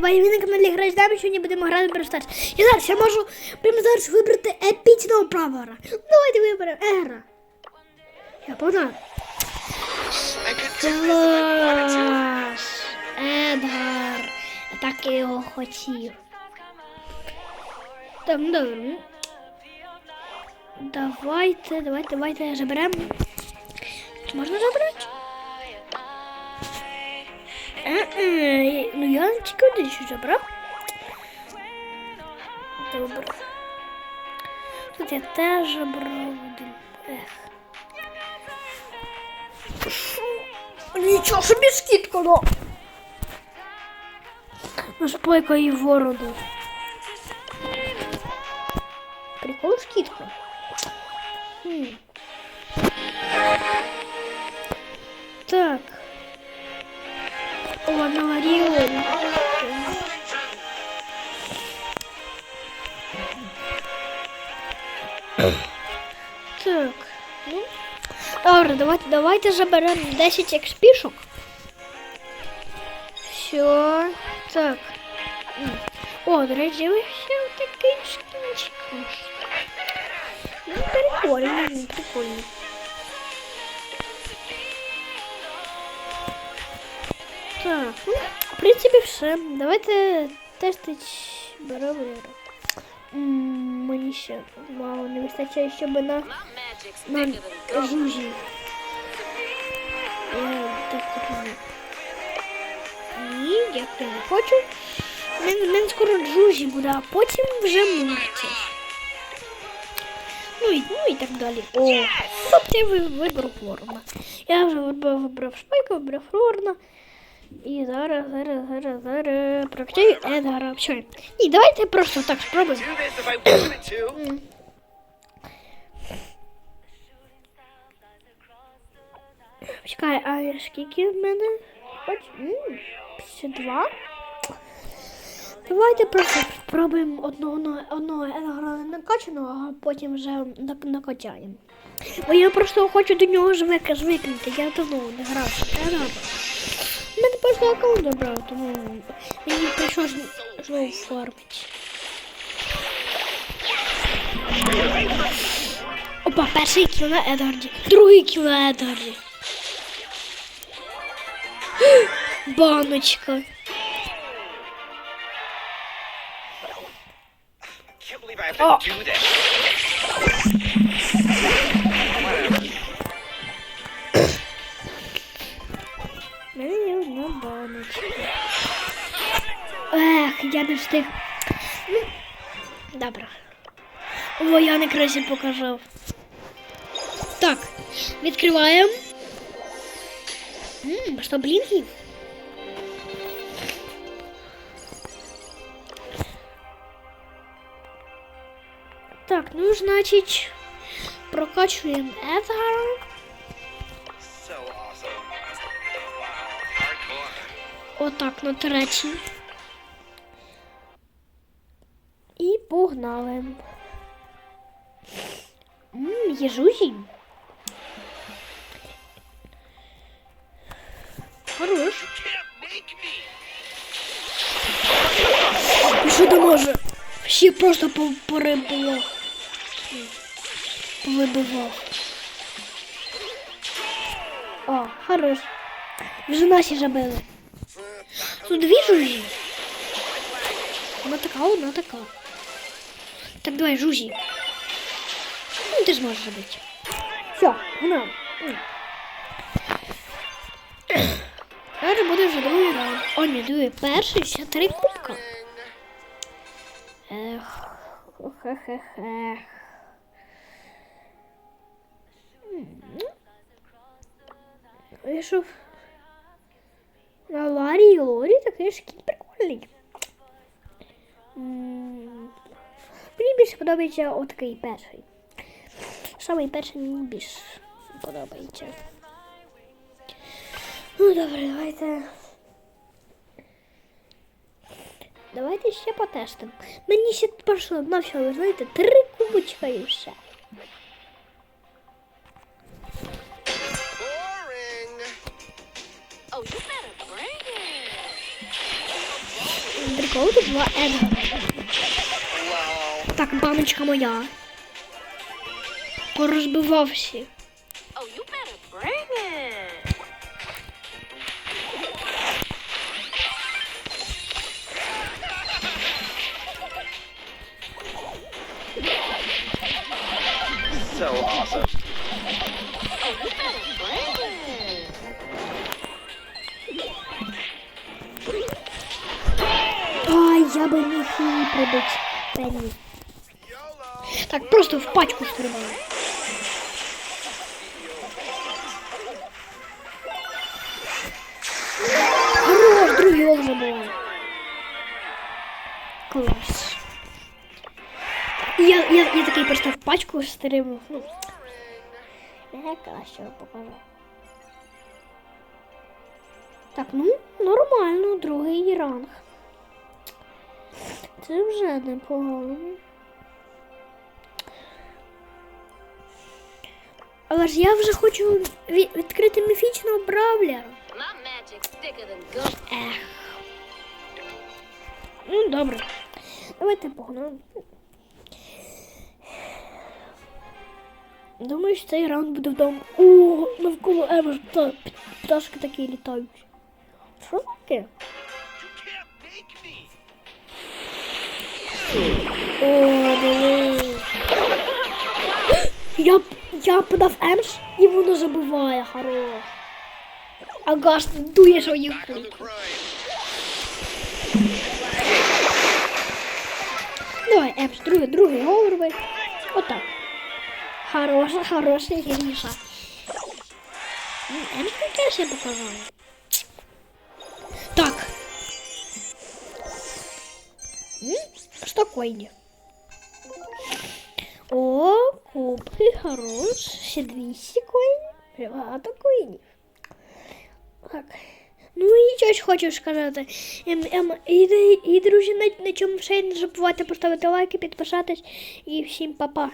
Ви на каналі граєш дами, сьогодні будемо грати в Старс. Я зараз я можу прямо зараз вибрати епічного правора. Давайте виберемо Егра. Я to. Клас. Едгар. Я так і його хотів. Ну добре. Давайте, давайте, давайте заберемо. Чи можна забрати? Ну я тільки один що забрав. Добре. Тут я теж забрав один. Ех. Нічого собі скидка, ну. На спойка і ворону. Прикол скидка. Хм. Так. О, наварила. Так. Ну. Добре, давайте, давайте заберемо 10 експішок. Все. Так. М. О, до речі, ви ще такий шкінчик. Ну, прикольно, ну, прикольно. Так, ну, в принципі, все. Давайте тестити барабару. Мені ще мало не вистачає, щоб на, на жужі. Я так. Ні, дякую, не хочу. Мен, скоро джужі буде, а потім вже мурті. Ну і, ну і так далі. О, тобто я ви- вибрав Флорна. Я вже вибрав, вибрав Шпайка, вибрав Флорна. І зараз, зараз, зараз, зараз практикую Едгара. Все. Ні, давайте просто так спробуємо. Чекай, а скільки в мене? Хоч 52. Давайте просто спробуємо одного одного Едгара накачаного, а потім вже накачаємо. Бо я просто хочу до нього звик, звикнути. Я давно не грав. Просто аккаунт забрав, тому мені прийшлось знову фармити. Опа, перший кіл на Едгарді, другий кіл на Едгарді. Баночка. Can't я не встиг. Ну, Добре. О, я не красі покажав. Так, відкриваємо. Ммм, що блінків? Так, ну значить, прокачуємо. Wow. Hardcore. Отак на третій. Погнали. Ммм, є жужі. Хорош. Що ти може? Всі просто по- порибував. Повибивав. О, хорош. Вже наші забили. Тут дві жужі. Одна така, одна така. Так, давай, жужі. Ну, ти зможеш забити. Все, вона. Зараз буде вже другий раунд. О, ні, диви, перший, ще три кубка. Ех, хе-хе-хе. Вийшов на Ларі і Лорі такий шкіл прикольний. М, більше подобається отакий перший. Самий перший мені більше подобається. Ну добре, давайте. Давайте ще потестимо. Мені ще пройшло на все, ви знаєте, три кубочка і все. Oh, прикол, тут два Едгара. Так, баночка моя. Порозбивав всі. Oh. So awesome. Oh. Ай, я би міг її прибити. Так, просто в пачку стрибаю. Хорош, другий гол забиває. Клас. Я, я, я такий просто в пачку стрибнув. Ну, я краще покажу. Так, ну, нормально, другий ранг. Це вже непогано. Але ж я вже хочу відкрити міфічного бравлера. Ех. Ну, добре. Давайте погнали. Думаю, що цей раунд буде вдома. О, навколо Ема ж пташки такі літають. Що таке? О, дивись. Я, я подав Емш і воно забиває, хорош. Ага, ж дує свою Back on the кульку. grind. Давай, Емш, другий, другий гол роби. Отак. Хороша, хороша гірніша. Емш таке ще показала. Так. М, Что О, хорош. Ще 200 коїнів. Багато коїнів. Так. Ну і щось хочу сказати. Ем, ем, і, і, і, друзі, на, на чому й не забувайте поставити лайки, підписатись і всім па-па.